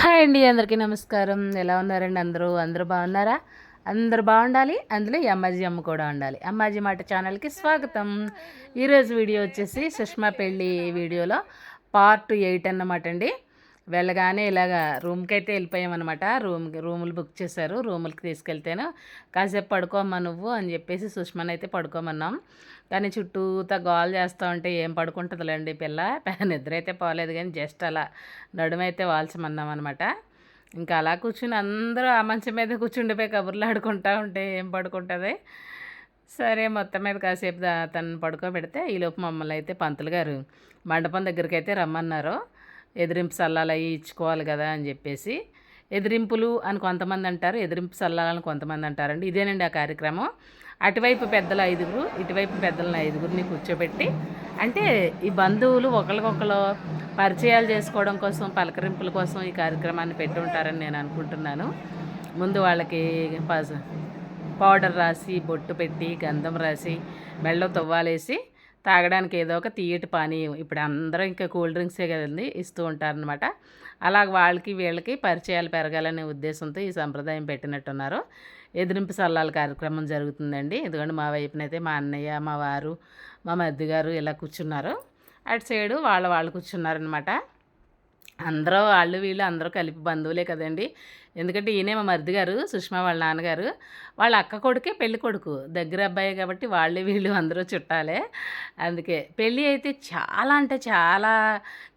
Hi అండి అందరికీ నమస్కారం. ఎలా ఉన్నారండి అందరూ? అందరూ బాగున్నారా? అందరూ బాగుండాలి? అందులో ఈ అమ్మాజీ అమ్మ కూడా ఉండాలి. అమ్మాజీ మాట ఛానల్కి స్వాగతం. ఈరోజు వీడియో వచ్చేసి సుష్మా పెళ్ళి వీడియోలో పార్ట్ ఎయిట్ అన్నమాట అండి. వెళ్ళగానే ఇలాగా రూమ్కి అయితే వెళ్ళిపోయామన్నమాట. రూమ్ రూములు బుక్ చేశారు. రూములకి తీసుకెళ్తేను కాసేపు పడుకోమ్మా నువ్వు అని చెప్పేసి సుష్మన్ అయితే పడుకోమన్నాం. కానీ చుట్టూతా గోల్ చేస్తూ ఉంటే ఏం పడుకుంటుందిలేండి పిల్ల. నిద్ర అయితే పోలేదు కానీ జస్ట్ అలా నడుమైతే వాల్చమన్నాం అనమాట ఇంకా అలా కూర్చుని అందరూ ఆ మంచం మీద కూర్చుండిపోయి కబుర్లు ఆడుకుంటా ఉంటే ఏం పడుకుంటుంది? సరే మొత్తం మీద కాసేపు తను పడుకోబెడితే ఈలోపు మమ్మల్ని అయితే పంతులు గారు మండపం దగ్గరికి అయితే రమ్మన్నారు. ఎదిరింపు సల్లాలు అవి ఇచ్చుకోవాలి కదా అని చెప్పేసి ఎదిరింపులు అని కొంతమంది అంటారు ఎదిరింపు సల్లాలని కొంతమంది అంటారండి. ఇదేనండి ఆ కార్యక్రమం. అటువైపు పెద్దలు ఐదుగురు ఇటువైపు పెద్దలను ఐదుగురిని కూర్చోబెట్టి అంటే ఈ బంధువులు ఒకరికొకరు పరిచయాలు చేసుకోవడం కోసం పలకరింపుల కోసం ఈ కార్యక్రమాన్ని పెట్టి ఉంటారని నేను అనుకుంటున్నాను. ముందు వాళ్ళకి పౌడర్ రాసి బొట్టు పెట్టి గంధం రాసి మెళ్ళ తువ్వాలేసి తాగడానికి ఏదో ఒక తీయటి పానీయం ఇప్పుడు అందరూ ఇంకా కూల్ డ్రింక్సే కదండి ఇస్తూ ఉంటారనమాట అలాగ వాళ్ళకి వీళ్ళకి పరిచయాలు పెరగాలనే ఉద్దేశంతో ఈ సంప్రదాయం పెట్టినట్టున్నారు. ఎదిరింపు సల్లాల కార్యక్రమం జరుగుతుందండి. ఎందుకంటే మా వైపునైతే మా అన్నయ్య మా వారు మా మద్దిగారు ఇలా కూర్చున్నారు. అటు సైడు వాళ్ళ వాళ్ళు కూర్చున్నారనమాట అందరూ వాళ్ళు వీళ్ళు అందరూ కలిపి బంధువులే కదండి. ఎందుకంటే ఈయనే మా మరిది గారు సుష్మా వాళ్ళ నాన్నగారు. వాళ్ళ అక్క కొడుకే పెళ్ళి కొడుకు. దగ్గర అబ్బాయి కాబట్టి వాళ్ళు వీళ్ళు అందరూ చుట్టాలే. అందుకే పెళ్ళి అయితే చాలా అంటే చాలా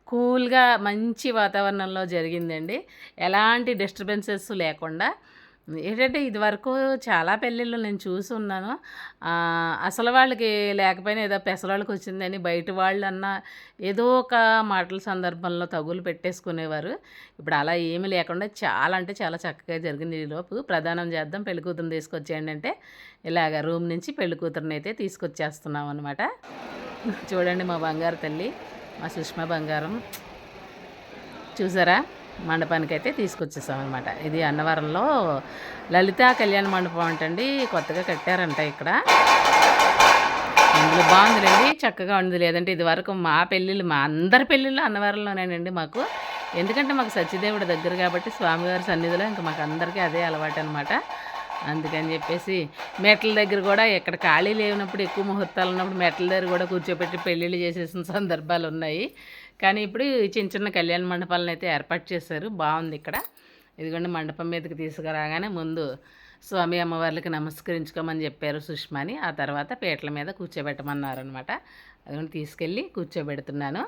కూల్గా మంచి వాతావరణంలో జరిగిందండి. ఎలాంటి డిస్టర్బెన్సెస్ లేకుండా ఏంటంటే ఇదివరకు చాలా పెళ్ళిళ్ళు నేను చూసి ఉన్నాను అసలు వాళ్ళకి లేకపోయినా ఏదో పెసరాళ్ళకి వచ్చిందని బయట వాళ్ళు అన్న ఏదో ఒక మాటల సందర్భంలో తగులు పెట్టేసుకునేవారు. ఇప్పుడు అలా ఏమీ లేకుండా చాలా అంటే చాలా చక్కగా జరిగింది. ఈ లోపు ప్రధానం చేద్దాం. పెళ్ళి కూతురుని తీసుకొచ్చేయండి అంటే ఇలాగ రూమ్ నుంచి పెళ్ళి కూతురుని అయితే తీసుకొచ్చేస్తున్నాం అనమాట చూడండి మా బంగారు తల్లి మా సుష్మా బంగారం. చూసారా? మండపానికి అయితే తీసుకొచ్చేసాం అనమాట ఇది అన్నవరంలో లలిత కళ్యాణ మండపం అంటండి కొత్తగా కట్టారంట ఇక్కడ. అందులో బాగుందిలేండి చక్కగా ఉంది. లేదంటే ఇది వరకు మా పెళ్ళిళ్ళు మా అందరి పెళ్ళిళ్ళు అన్నవరంలోనేనండి మాకు. ఎందుకంటే మాకు సత్యదేవుడి దగ్గర కాబట్టి స్వామివారి సన్నిధిలో ఇంకా మాకు అందరికీ అదే అలవాటు అనమాట అందుకని చెప్పేసి మెట్ల దగ్గర కూడా ఎక్కడ ఖాళీ లేనప్పుడు ఎక్కువ ముహూర్తాలు ఉన్నప్పుడు మెట్ల దగ్గర కూడా కూర్చోబెట్టి పెళ్ళిళ్ళు చేసేసిన సందర్భాలు ఉన్నాయి కానీ ఇప్పుడు ఈ చిన్న చిన్న కళ్యాణ మండపాలను అయితే ఏర్పాటు చేశారు. బాగుంది ఇక్కడ. ఇదిగోండి మండపం మీదకి తీసుకురాగానే ముందు స్వామి అమ్మవార్లకి నమస్కరించుకోమని చెప్పారు సుష్మాని. ఆ తర్వాత పీటల మీద కూర్చోబెట్టమన్నారు అనమాట అదిగోండి తీసుకెళ్ళి కూర్చోబెడుతున్నాను.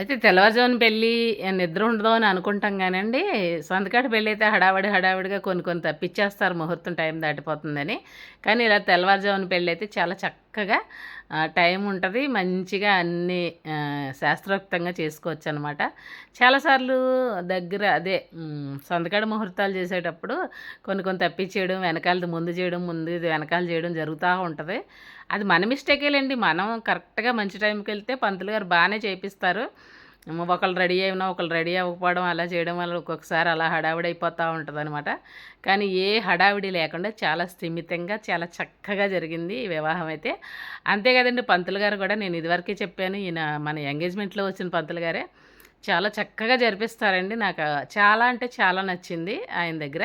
అయితే తెల్లవారుజామున పెళ్ళి నిద్ర ఉండదు అని అనుకుంటాం కానండి. సంతకాటి పెళ్ళి అయితే హడావిడి హడావిడిగా కొన్ని కొన్ని తప్పించేస్తారు ముహూర్తం టైం దాటిపోతుందని. కానీ ఇలా తెల్లవారుజామున పెళ్ళి అయితే చాలా చక్కగా టైం ఉంటుంది. మంచిగా అన్నీ శాస్త్రోక్తంగా చేసుకోవచ్చు అనమాట చాలాసార్లు దగ్గర అదే ఉమ్, ముహూర్తాలు చేసేటప్పుడు కొన్ని కొన్ని తప్పించేయడం వెనకాలది ముందు చేయడం ముందు వెనకాల చేయడం జరుగుతూ ఉంటుంది. అది మన మిస్టేకేలేండి. మనం కరెక్ట్గా మంచి టైంకి వెళ్తే పంతులు గారు బాగానే చేపిస్తారు. ఒకళ్ళు రెడీ అయినా ఒకళ్ళు రెడీ అవ్వకపోవడం అలా చేయడం వల్ల ఒక్కొక్కసారి అలా హడావిడి అయిపోతూ ఉంటుంది అనమాట కానీ ఏ హడావిడి లేకుండా చాలా స్థిమితంగా చాలా చక్కగా జరిగింది ఈ వివాహం అయితే. అంతే కదండి పంతులు గారు కూడా నేను ఇదివరకే చెప్పాను ఈయన మన ఎంగేజ్మెంట్లో వచ్చిన పంతులు గారే. చాలా చక్కగా జరిపిస్తారండి. నాకు చాలా అంటే చాలా నచ్చింది ఆయన దగ్గర.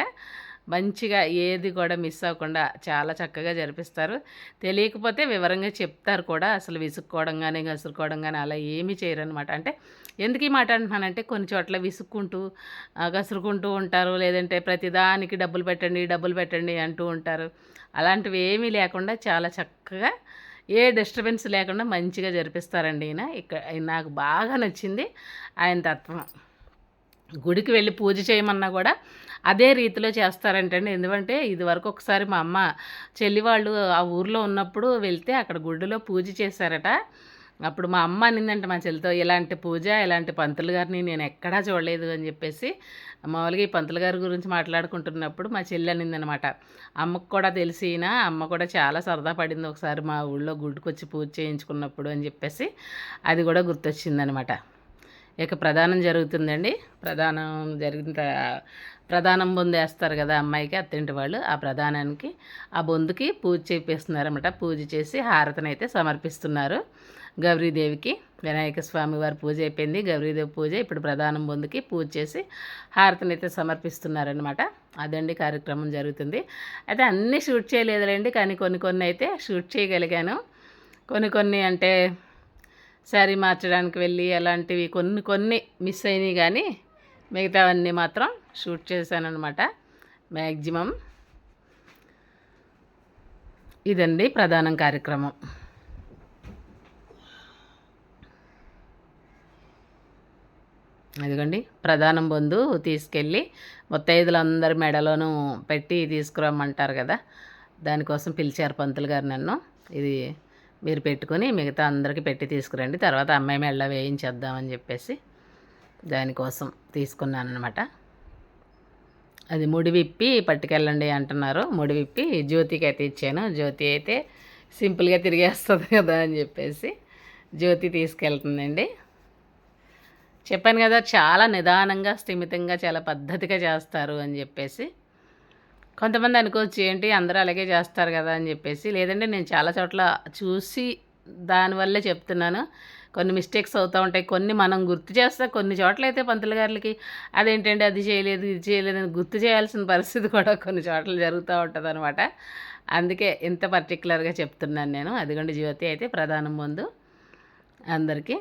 మంచిగా ఏది కూడా మిస్ అవ్వకుండా చాలా చక్కగా జరిపిస్తారు. తెలియకపోతే వివరంగా చెప్తారు కూడా. అసలు విసుక్కోవడం కానీ గసురుకోవడం కానీ అలా ఏమీ చేయరు అనమాట అంటే ఎందుకు ఈ మాట అంటున్నానంటే కొన్ని చోట్ల విసుక్కుంటూ గసురుకుంటూ ఉంటారు. లేదంటే ప్రతిదానికి డబ్బులు పెట్టండి డబ్బులు పెట్టండి అంటూ ఉంటారు. అలాంటివి ఏమీ లేకుండా చాలా చక్కగా ఏ డిస్టర్బెన్స్ లేకుండా మంచిగా జరిపిస్తారండి ఈయన. ఇక్కడ నాకు బాగా నచ్చింది ఆయన తత్వం. గుడికి వెళ్ళి పూజ చేయమన్నా కూడా అదే రీతిలో చేస్తారంటండి. ఎందుకంటే ఇదివరకు ఒకసారి మా అమ్మ చెల్లి వాళ్ళు ఆ ఊర్లో ఉన్నప్పుడు వెళ్తే అక్కడ గుడిలో పూజ చేశారట. అప్పుడు మా అమ్మ అనిందంట మా చెల్లితో ఇలాంటి పూజ ఇలాంటి పంతులు గారిని నేను ఎక్కడా చూడలేదు అని చెప్పేసి మామూలుగా ఈ పంతులు గారి గురించి మాట్లాడుకుంటున్నప్పుడు మా చెల్లి అనిందనమాట. అమ్మకు కూడా తెలిసిన అమ్మ కూడా చాలా సరదా పడింది ఒకసారి మా ఊళ్ళో గుడికి వచ్చి పూజ చేయించుకున్నప్పుడు అని చెప్పేసి అది కూడా గుర్తొచ్చిందనమాట. ఇక ప్రధానం జరుగుతుందండి. ప్రధానం జరిగిన ప్రధానం బొందు వేస్తారు కదా అమ్మాయికి అత్తింటి వాళ్ళు. ఆ ప్రధానానికి ఆ బొందుకి పూజ చేపిస్తున్నారన్నమాట. పూజ చేసి హారతనైతే అయితే సమర్పిస్తున్నారు. గౌరీదేవికి వినాయక స్వామి వారి పూజ అయిపోయింది. గౌరీదేవి పూజ ఇప్పుడు ప్రధానం బొందుకి పూజ చేసి హారతినైతే సమర్పిస్తున్నారనమాట అదండి కార్యక్రమం జరుగుతుంది. అయితే అన్నీ షూట్ చేయలేదులేండి కానీ కొన్ని కొన్ని అయితే షూట్ చేయగలిగాను. కొన్ని కొన్ని అంటే శారీ మార్చడానికి వెళ్ళి అలాంటివి కొన్ని కొన్ని మిస్ అయినాయి కానీ మిగతావన్నీ మాత్రం షూట్ చేశాను అనమాట మ్యాక్సిమం ఇదండి ప్రధానం కార్యక్రమం. అదిగోండి ప్రధానం బంధు తీసుకెళ్ళి ముత్తైదులందరి మెడలోనూ పెట్టి తీసుకురమ్మంటారు కదా. దానికోసం పిలిచారు పంతులు గారు నన్ను. ఇది మీరు పెట్టుకొని మిగతా అందరికీ పెట్టి తీసుకురండి. తర్వాత అమ్మాయి మెళ్ళ వేయించేద్దామని చెప్పేసి దానికోసం తీసుకున్నాను అనమాట అది ముడి విప్పి పట్టుకెళ్ళండి అంటున్నారు. ముడి విప్పి జ్యోతికి అయితే ఇచ్చాను. జ్యోతి అయితే సింపుల్గా తిరిగేస్తుంది కదా అని చెప్పేసి జ్యోతి తీసుకెళ్తుందండి. చెప్పాను కదా చాలా నిదానంగా స్థిమితంగా చాలా పద్ధతిగా చేస్తారు అని చెప్పేసి. కొంతమంది అనుకోవచ్చు ఏంటి అందరూ అలాగే చేస్తారు కదా అని చెప్పేసి. లేదంటే నేను చాలా చోట్ల చూసి దానివల్లే చెప్తున్నాను. కొన్ని మిస్టేక్స్ అవుతూ ఉంటాయి. కొన్ని మనం గుర్తు చేస్తా కొన్ని చోట్ల అయితే పంతులు గారికి అదేంటండి అది చేయలేదు ఇది చేయలేదు అని గుర్తు చేయాల్సిన పరిస్థితి కూడా కొన్ని చోట్ల జరుగుతూ ఉంటుంది అనమాట అందుకే ఇంత పర్టికులర్గా చెప్తున్నాను నేను. అదిగండి జ్యోతి అయితే ప్రధానం ముందు అందరికీ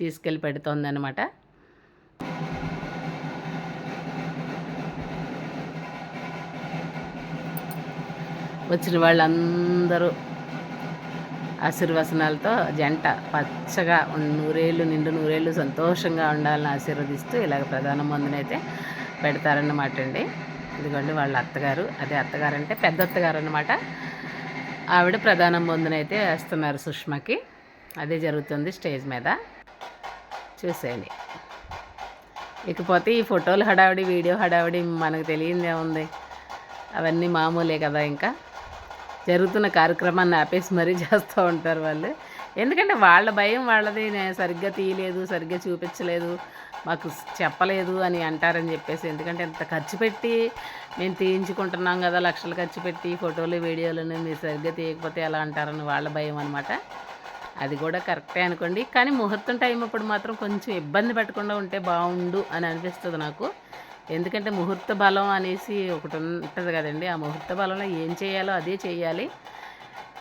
తీసుకెళ్ళి పెడుతోంది అనమాట వచ్చిన వాళ్ళందరూ ఆశీర్వచనాలతో జంట పచ్చగా నూరేళ్ళు నిండు నూరేళ్ళు సంతోషంగా ఉండాలని ఆశీర్వదిస్తూ ఇలాగ ప్రధాన మందునైతే పెడతారన్నమాట అండి. ఇదిగోండి వాళ్ళ అత్తగారు. అదే అత్తగారు అంటే పెద్ద అత్తగారు అనమాట ఆవిడ ప్రధాన మందునైతే వేస్తున్నారు సుష్మకి. అదే జరుగుతుంది స్టేజ్ మీద. చూసేయండి. ఇకపోతే ఈ ఫోటోలు హడావిడి వీడియో హడావిడి మనకు తెలియందే ఉంది అవన్నీ మామూలే కదా ఇంకా. జరుగుతున్న కార్యక్రమాన్ని ఆపేసి మరీ చేస్తూ ఉంటారు వాళ్ళు. ఎందుకంటే వాళ్ళ భయం వాళ్ళది నేను సరిగ్గా తీయలేదు సరిగ్గా చూపించలేదు మాకు చెప్పలేదు అని అంటారని చెప్పేసి. ఎందుకంటే ఎంత ఖర్చు పెట్టి మేము తీయించుకుంటున్నాం కదా లక్షలు ఖర్చు పెట్టి ఫోటోలు వీడియోలను మీరు సరిగ్గా తీయకపోతే ఎలా అంటారని వాళ్ళ భయం అనమాట అది కూడా కరెక్టే అనుకోండి. కానీ ముహూర్తం టైం అప్పుడు మాత్రం కొంచెం ఇబ్బంది పెట్టకుండా ఉంటే బాగుండు అని అనిపిస్తుంది నాకు. ఎందుకంటే ముహూర్త బలం అనేసి ఒకటి ఉంటుంది కదండి. ఆ ముహూర్త బలంలో ఏం చేయాలో అదే చేయాలి.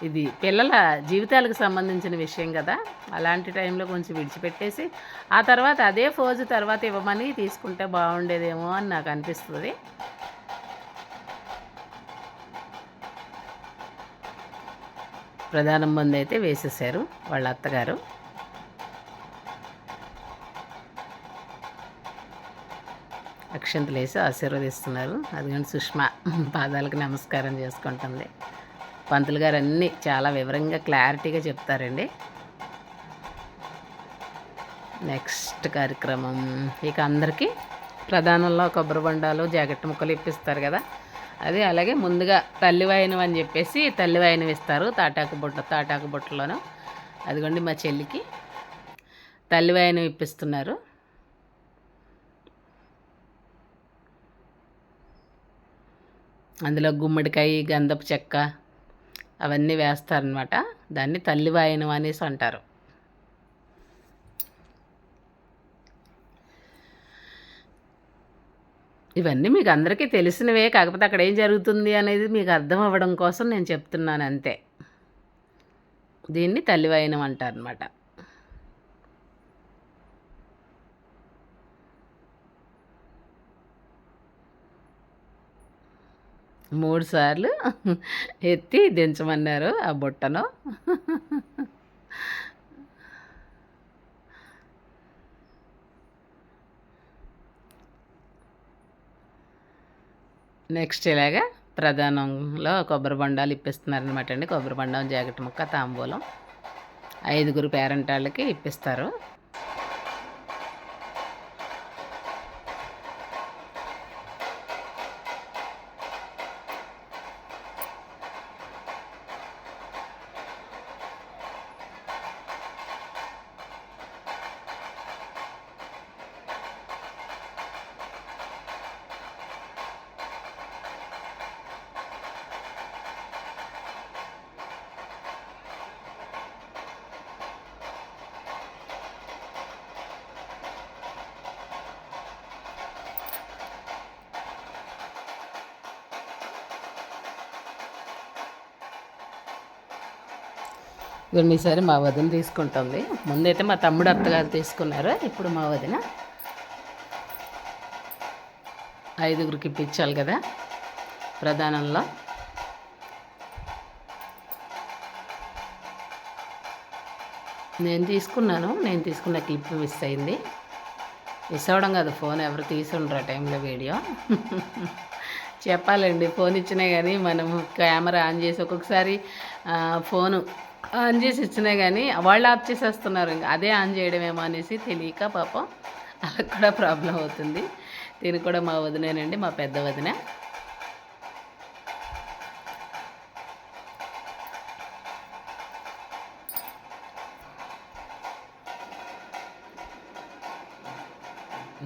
ఇది పిల్లల జీవితాలకు సంబంధించిన విషయం కదా. అలాంటి టైంలో కొంచెం విడిచిపెట్టేసి ఆ తర్వాత అదే ఫోజు తర్వాత ఇవ్వమని తీసుకుంటే బాగుండేదేమో అని నాకు అనిపిస్తుంది. ప్రధానం మంది అయితే వేసేసారు వాళ్ళ అత్తగారు. అక్షంతలు వేసి ఆశీర్వదిస్తున్నారు. అదిగోండి సుష్మా పాదాలకు నమస్కారం చేసుకుంటుంది. పంతులు గారు అన్నీ చాలా వివరంగా క్లారిటీగా చెప్తారండి. నెక్స్ట్ కార్యక్రమం. ఇక అందరికీ ప్రధానంలో కొబ్బరి బొండాలు జాకెట్ ముక్కలు ఇప్పిస్తారు కదా. అది అలాగే ముందుగా తల్లివాయనం అని చెప్పేసి తల్లివాయనం ఇస్తారు. తాటాకు బుట్ట తాటాకు బుట్టలోను. అదిగోండి మా చెల్లికి తల్లివాయనం ఇప్పిస్తున్నారు. అందులో గుమ్మడికాయ గంధపు చెక్క అవన్నీ వేస్తారనమాట దాన్ని తల్లి వాయనం అనేసి అంటారు. ఇవన్నీ మీకు అందరికీ తెలిసినవే కాకపోతే అక్కడ ఏం జరుగుతుంది అనేది మీకు అర్థం అవ్వడం కోసం నేను చెప్తున్నాను అంతే. దీన్ని తల్లివాయనం అంటారనమాట మూడు సార్లు ఎత్తి దించమన్నారు ఆ బుట్టను. నెక్స్ట్ ఇలాగా ప్రధానంలో కొబ్బరి బొండాలు ఇప్పిస్తున్నారనమాట అండి. కొబ్బరి బొండం జాకెట్ ముక్క తాంబూలం. ఐదుగురు పేరెంట్ వాళ్ళకి ఇప్పిస్తారు. ఇవన్నీ ఈసారి మా వదిన తీసుకుంటుంది. ముందైతే మా తమ్ముడు అత్తగారు తీసుకున్నారు. ఇప్పుడు మా వదిన ఐదుగురికి ఇప్పించాలి కదా ప్రధానంలో. నేను తీసుకున్నాను నేను తీసుకున్న క్లిప్ మిస్ అయింది. మిస్ అవ్వడం కాదు ఫోన్ ఎవరు తీసుండ్రు ఆ టైంలో వీడియో. చెప్పాలండి ఫోన్ ఇచ్చినా కానీ మనం కెమెరా ఆన్ చేసి ఒక్కొక్కసారి ఫోను ఆన్ చేసి ఇచ్చినా కానీ వాళ్ళు ఆఫ్ చేసేస్తున్నారు ఇంకా. అదే ఆన్ చేయడమేమో అనేసి తెలియక పాపం వాళ్ళకి కూడా ప్రాబ్లం అవుతుంది. దీని కూడా మా వదినేనండి మా పెద్ద వదిన.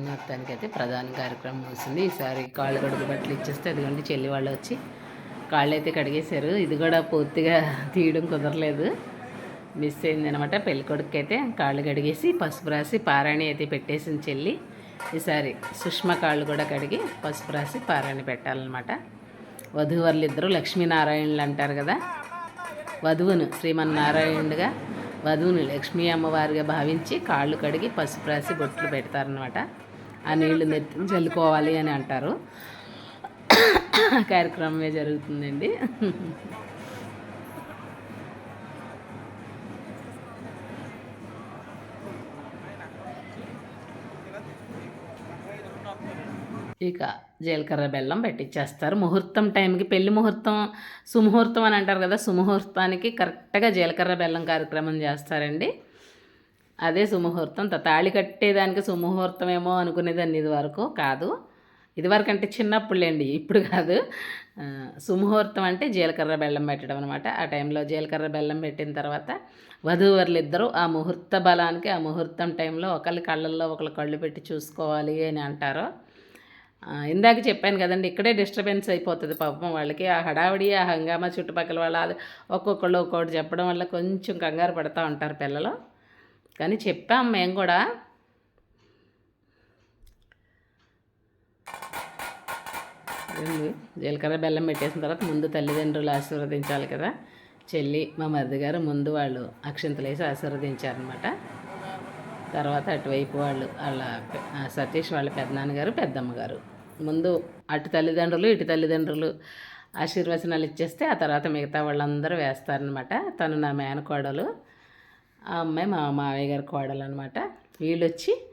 మొత్తానికైతే ప్రధాన కార్యక్రమం వస్తుంది. ఈసారి కాళ్ళు గడుగు బట్టలు ఇచ్చేస్తే అదిగోండి చెల్లి వాళ్ళు వచ్చి కాళ్ళు అయితే కడిగేశారు. ఇది కూడా పూర్తిగా తీయడం కుదరలేదు. మిస్ అయింది అనమాట పెళ్ళికొడుకు అయితే కాళ్ళు కడిగేసి పసుపు రాసి పారాణి అయితే పెట్టేసింది చెల్లి. ఈసారి సుష్మ కాళ్ళు కూడా కడిగి పసుపు రాసి పారాణి పెట్టాలన్నమాట. వధూవరులు ఇద్దరు లక్ష్మీనారాయణులు అంటారు కదా. వధువును శ్రీమన్నారాయణుడిగా వధువుని లక్ష్మీ అమ్మవారిగా భావించి కాళ్ళు కడిగి పసుపు రాసి బొట్లు పెడతారనమాట ఆ నీళ్ళు నెత్తి చల్లుకోవాలి అని అంటారు. కార్యక్రమమే జరుగుతుందండి. ఇక జీలకర్ర బెల్లం పెట్టించేస్తారు ముహూర్తం టైంకి పెళ్ళి ముహూర్తం సుముహూర్తం అని అంటారు కదా సుముహూర్తానికి కరెక్ట్గా జీలకర్ర బెల్లం కార్యక్రమం చేస్తారండి. అదే సుముహూర్తం. తాళి కట్టేదానికి సుముహూర్తం ఏమో అనుకునేదాన్ని ఇది వరకు కాదు. ఇదివరకు అంటే చిన్నప్పుడులేండి ఇప్పుడు కాదు. సుముహూర్తం అంటే జీలకర్ర బెల్లం పెట్టడం అనమాట ఆ టైంలో జీలకర్ర బెల్లం పెట్టిన తర్వాత వధూవరులు ఇద్దరు ఆ ముహూర్త బలానికి ఆ ముహూర్తం టైంలో ఒకళ్ళ కళ్ళల్లో ఒకళ్ళ కళ్ళు పెట్టి చూసుకోవాలి అని అంటారు. ఇందాక చెప్పాను కదండి ఇక్కడే డిస్టర్బెన్స్ అయిపోతుంది పాపం వాళ్ళకి. ఆ హడావిడి ఆ హంగామా చుట్టుపక్కల వాళ్ళ ఒక్కొక్కళ్ళు ఒక్కొక్కటి చెప్పడం వల్ల కొంచెం కంగారు పడుతూ ఉంటారు పిల్లలు. కానీ చెప్పాం మేము కూడా ఏంది? జీలకర్ర బెల్లం పెట్టేసిన తర్వాత ముందు తల్లిదండ్రులు ఆశీర్వదించాలి కదా. చెల్లి మా మరిది గారు ముందు వాళ్ళు అక్షింతలు వేసి ఆశీర్వదించారనమాట. తర్వాత అటువైపు వాళ్ళు వాళ్ళ సతీష్ వాళ్ళ పెద్దనాన్నగారు పెద్దమ్మగారు. ముందు అటు తల్లిదండ్రులు ఇటు తల్లిదండ్రులు ఆశీర్వచనాలు ఇచ్చేస్తే ఆ తర్వాత మిగతా వాళ్ళందరూ వేస్తారనమాట. తను నా మేనకోడలు ఆ అమ్మాయి మా మావయ్య గారి కోడలు అనమాట. వీళ్ళు వచ్చి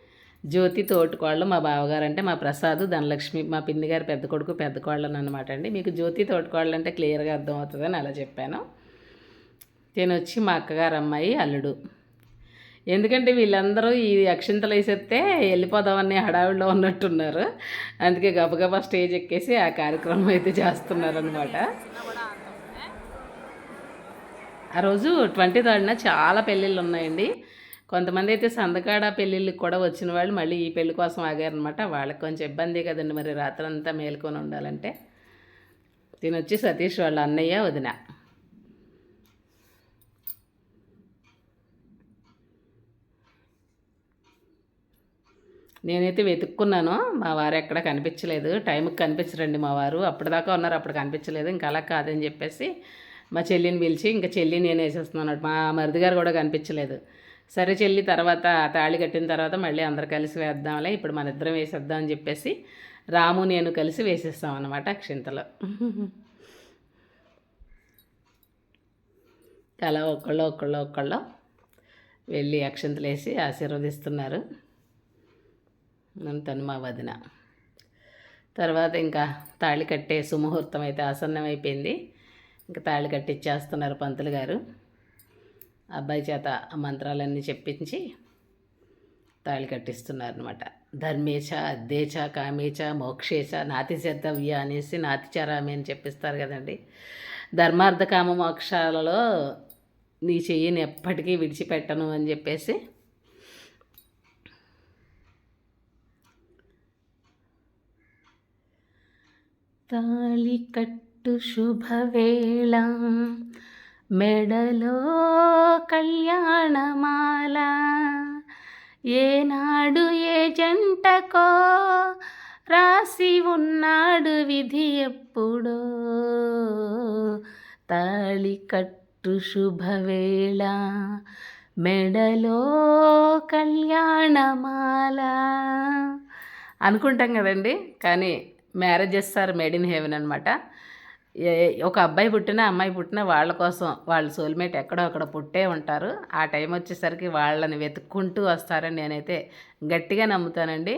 జ్యోతి తోటికోళ్ళు మా బావగారు అంటే మా ప్రసాద్ ధనలక్ష్మి మా పిన్ని గారి పెద్ద కొడుకు పెద్ద కోళ్ళని అనమాట అండి. మీకు జ్యోతి తోటికోళ్ళు అంటే క్లియర్గా అర్థమవుతుందని అలా చెప్పాను. నేను వచ్చి మా అక్కగారు అమ్మాయి అల్లుడు. ఎందుకంటే వీళ్ళందరూ ఈ అక్షింతలు వేసేస్తే వెళ్ళిపోదామని హడావిడిలో ఉన్నట్టున్నారు. అందుకే గబగబా స్టేజ్ ఎక్కేసి ఆ కార్యక్రమం అయితే చేస్తున్నారనమాట ఆ రోజు ట్వంటీ థర్డ్న చాలా పెళ్ళిళ్ళు ఉన్నాయండి కొంతమంది అయితే సందకాడ పెళ్ళిళ్ళకి కూడా వచ్చిన వాళ్ళు మళ్ళీ ఈ పెళ్ళి కోసం ఆగారనమాట వాళ్ళకి కొంచెం ఇబ్బంది కదండి మరి రాత్రంతా మేల్కొని ఉండాలంటే. తినొచ్చి సతీష్ వాళ్ళ అన్నయ్య వదిన. నేనైతే వెతుక్కున్నాను. మా వారు ఎక్కడ కనిపించలేదు. టైంకి కనిపించరండి మా వారు. అప్పటిదాకా ఉన్నారు అప్పుడు కనిపించలేదు. ఇంకా అలా కాదని చెప్పేసి మా చెల్లిని పిలిచి ఇంకా చెల్లి నేను వేసేస్తున్నాను మా మరిది గారు కూడా కనిపించలేదు. సరే చెల్లి తర్వాత తాళి కట్టిన తర్వాత మళ్ళీ అందరు కలిసి వేద్దాంలే ఇప్పుడు మన ఇద్దరం వేసేద్దాం అని చెప్పేసి రాము నేను కలిసి వేసేస్తాం అనమాట అక్షింతలో. అలా ఒక్కళ్ళు ఒక్కళ్ళు ఒక్కళ్ళు వెళ్ళి అక్షింతలు వేసి ఆశీర్వదిస్తున్నారు. తను మా వదిన. తర్వాత ఇంకా తాళి కట్టే సుముహూర్తం అయితే ఆసన్నం అయిపోయింది ఇంకా తాళి కట్టిచ్చేస్తున్నారు పంతులు గారు. అబ్బాయి చేత ఆ మంత్రాలన్నీ చెప్పించి తాళి కట్టిస్తున్నారు అనమాట ధర్మేచ అద్దేచ కామేచ మోక్షేచ నాతి చేద్దవ్య అనేసి నాతిచరామి అని చెప్పిస్తారు కదండి. ధర్మార్థ కామ మోక్షాలలో నీ చెయ్యిని ఎప్పటికీ విడిచిపెట్టను అని చెప్పేసి తాళి కట్టు శుభవేళ మెడలో కళ్యాణమాల. ఏనాడు ఏ జంటకో రాసి ఉన్నాడు విధి ఎప్పుడో. తాళి కట్టు శుభవేళ మెడలో కళ్యాణమాల. అనుకుంటాం కదండి కానీ marriages are made in heaven అనమాట ఒక అబ్బాయి పుట్టిన అమ్మాయి పుట్టిన వాళ్ళ కోసం వాళ్ళ సోల్మేట్ ఎక్కడో అక్కడ పుట్టే ఉంటారు. ఆ టైం వచ్చేసరికి వాళ్ళని వెతుక్కుంటూ వస్తారని నేనైతే గట్టిగా నమ్ముతానండి.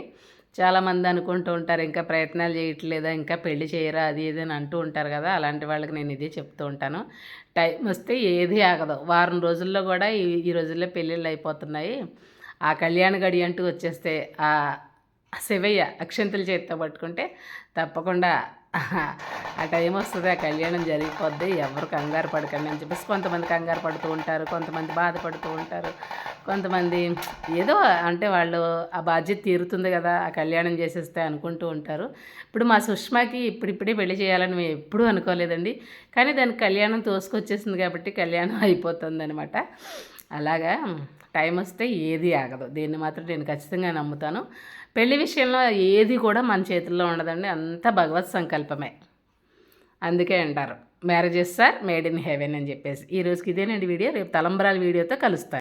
చాలామంది అనుకుంటూ ఉంటారు ఇంకా ప్రయత్నాలు చేయట్లేదా? ఇంకా పెళ్ళి చేయరా? అది ఇది అని అంటూ ఉంటారు కదా. అలాంటి వాళ్ళకి నేను ఇదే చెప్తూ ఉంటాను. టైం వస్తే ఏది ఆగదు. వారం రోజుల్లో కూడా ఈ ఈ రోజుల్లో పెళ్ళిళ్ళు అయిపోతున్నాయి. ఆ కళ్యాణ గడి అంటూ వచ్చేస్తే ఆ శివయ్య అక్షంతలు చేతితో పట్టుకుంటే తప్పకుండా ఆ టైం వస్తుంది ఆ కళ్యాణం జరిగిపోద్ది ఎవరు కంగారు పడకండి అని చెప్పేసి కొంతమంది కంగారు పడుతూ ఉంటారు కొంతమంది బాధపడుతూ ఉంటారు కొంతమంది ఏదో అంటే వాళ్ళు ఆ బాధ్యత తీరుతుంది కదా ఆ కళ్యాణం చేసేస్తే అనుకుంటూ ఉంటారు. ఇప్పుడు మా సుష్మాకి ఇప్పుడిప్పుడే పెళ్ళి చేయాలని మేము ఎప్పుడూ అనుకోలేదండి. కానీ దానికి కళ్యాణం తోసుకొచ్చేసింది కాబట్టి కళ్యాణం అయిపోతుంది అనమాట అలాగా టైం వస్తే ఏది ఆగదు. దీన్ని మాత్రం నేను ఖచ్చితంగా నమ్ముతాను. పెళ్ళి విషయంలో ఏది కూడా మన చేతుల్లో ఉండదండి. అంతా భగవత్ సంకల్పమే. అందుకే అంటారు marriages sir made in heaven అని చెప్పేసి. ఈ రోజుకి ఇదేనండి వీడియో రేపు తలంబరాల వీడియోతో కలుస్తారు